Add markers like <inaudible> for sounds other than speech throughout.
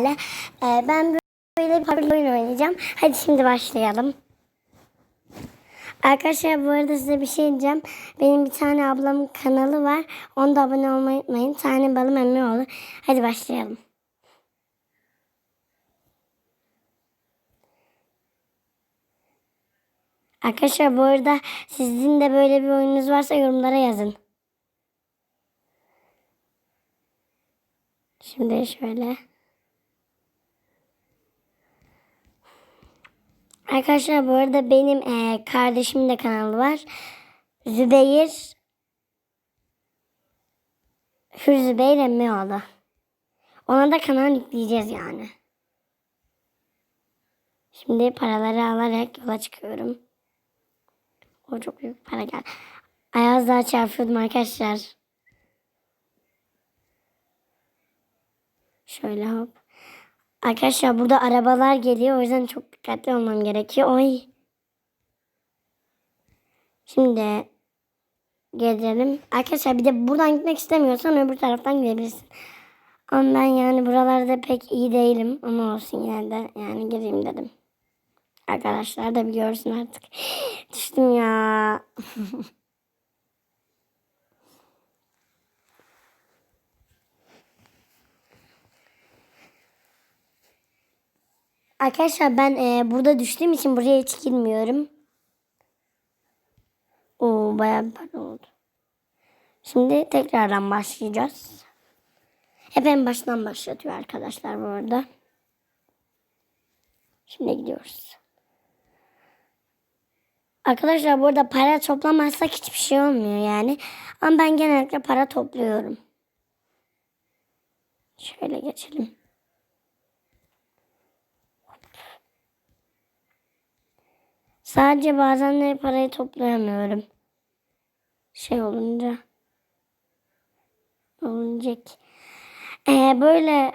Ee, ben böyle bir oyun oynayacağım. Hadi şimdi başlayalım. Arkadaşlar bu arada size bir şey diyeceğim. Benim bir tane ablamın kanalı var. Onda abone olmayı unutmayın. Tane balım emmi olur. Hadi başlayalım. Arkadaşlar bu arada sizin de böyle bir oyununuz varsa yorumlara yazın. Şimdi şöyle. Arkadaşlar bu arada benim eee kardeşimin de kanalı var. Zübeyir Hür Zübeyir Emmioğlu. Ona da kanal yükleyeceğiz yani. Şimdi paraları alarak yola çıkıyorum. O çok büyük para geldi. Ayaz daha çarpıyordum arkadaşlar. Şöyle hop. Arkadaşlar burada arabalar geliyor. O yüzden çok dikkatli olmam gerekiyor. Oy. Şimdi gezelim. Arkadaşlar bir de buradan gitmek istemiyorsan öbür taraftan gidebilirsin. Ama ben yani buralarda pek iyi değilim. Ama olsun yine de yani gireyim dedim. Arkadaşlar da bir görsün artık. <gasps> Düştüm ya. <laughs> Arkadaşlar ben e, burada düştüğüm için buraya hiç girmiyorum. Oo bayağı bir oldu. Şimdi tekrardan başlayacağız. Hep en baştan başlatıyor arkadaşlar bu arada. Şimdi gidiyoruz. Arkadaşlar burada para toplamazsak hiçbir şey olmuyor yani. Ama ben genellikle para topluyorum. Şöyle geçelim. Sadece bazenleri parayı toplayamıyorum. Şey olunca. Olacak. Ee, böyle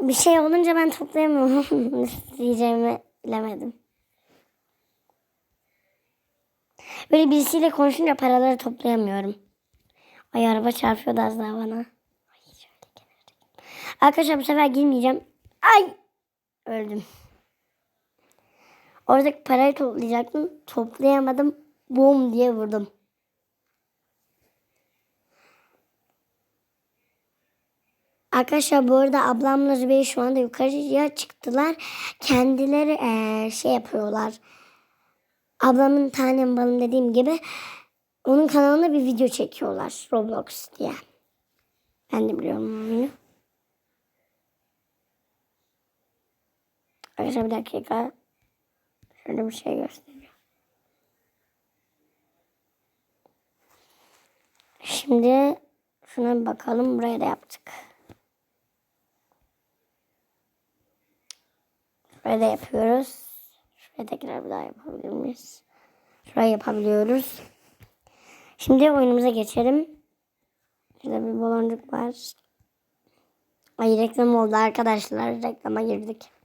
bir şey olunca ben toplayamıyorum. <laughs> Diyeceğimi bilemedim. Böyle birisiyle konuşunca paraları toplayamıyorum. Ay araba çarpıyordu az daha bana. Ay, şöyle. Arkadaşlar bu sefer girmeyeceğim. Ay! Öldüm. Oradaki parayı toplayacaktım. Toplayamadım. Bum diye vurdum. Arkadaşlar bu arada ablamla Zübeyir şu anda yukarıya çıktılar. Kendileri eee, şey yapıyorlar. Ablamın tanem balım dediğim gibi onun kanalına bir video çekiyorlar. Roblox diye. Ben de biliyorum onu. Arkadaşlar bir dakika. Şöyle bir şey gösteriyor. Şimdi şuna bir bakalım. Buraya da yaptık. Şuraya da yapıyoruz. Şuraya tekrar bir daha yapabilir miyiz? Şuraya yapabiliyoruz. Şimdi oyunumuza geçelim. Şurada bir baloncuk var. Ay reklam oldu arkadaşlar. Reklama girdik.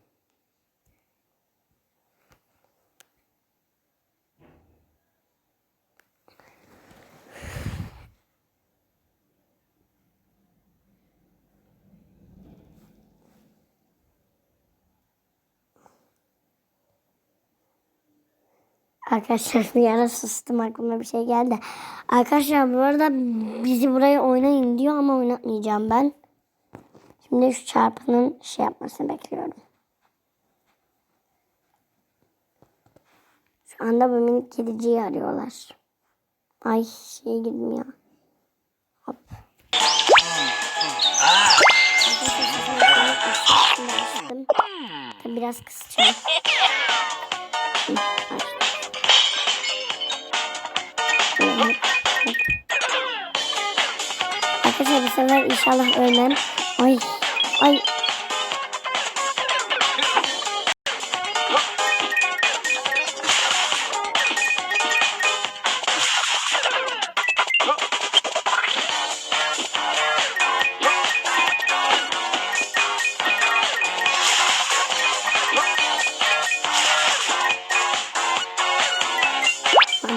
Arkadaşlar bir ara sustum aklıma bir şey geldi. Arkadaşlar bu arada bizi buraya oynayın diyor ama oynatmayacağım ben. Şimdi şu çarpının şey yapmasını bekliyorum. Şu anda bu minik kediciyi arıyorlar. Ay şey girdim ya. Hop. Biraz kısacağım. Açtım. Arkadaşlar bu sefer inşallah ölmem. Ay ay.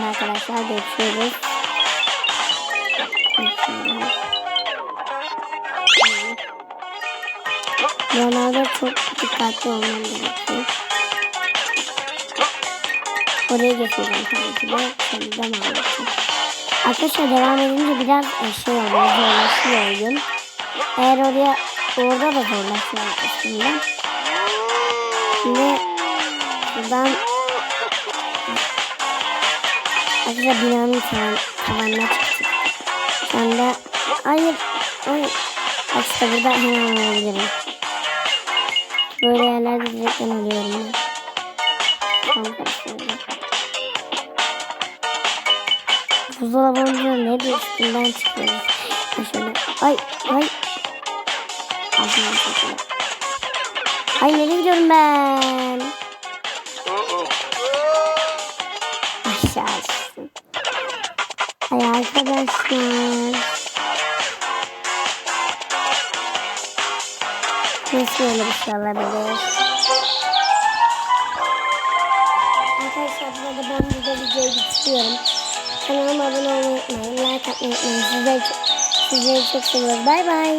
Arkadaşlar geçiyoruz. Buralarda çok dikkatli olmam gerekiyor. Oraya getireceğim tabii ki de. Ben anlatacağım. Arkadaşlar devam edince biraz e, şey oluyor, zorlaşıyor oyun. Eğer oraya, orada da zorlaşıyor aslında. Şimdi buradan Arkadaşlar binanın tavan, tavanına çıktık. Anda hayır, hayır. İşte burada hemen alabilirim. Böyle yerlerde direkt ben alıyorum ben. Tamam. Buzdolabının ne diyor üstünden çıkıyoruz. Şöyle. Ay ay. Ağzına takılı. Ay nereye gidiyorum ben? Aşağı düştüm. Ay arkadaşlar. Nasıl öyle bir? Arkadaşlar ben burada videoyu bitiriyorum. Kanalıma abone olmayı. Like atmayı unutmayın. Sizleri, çok seviyoruz. Bay bay.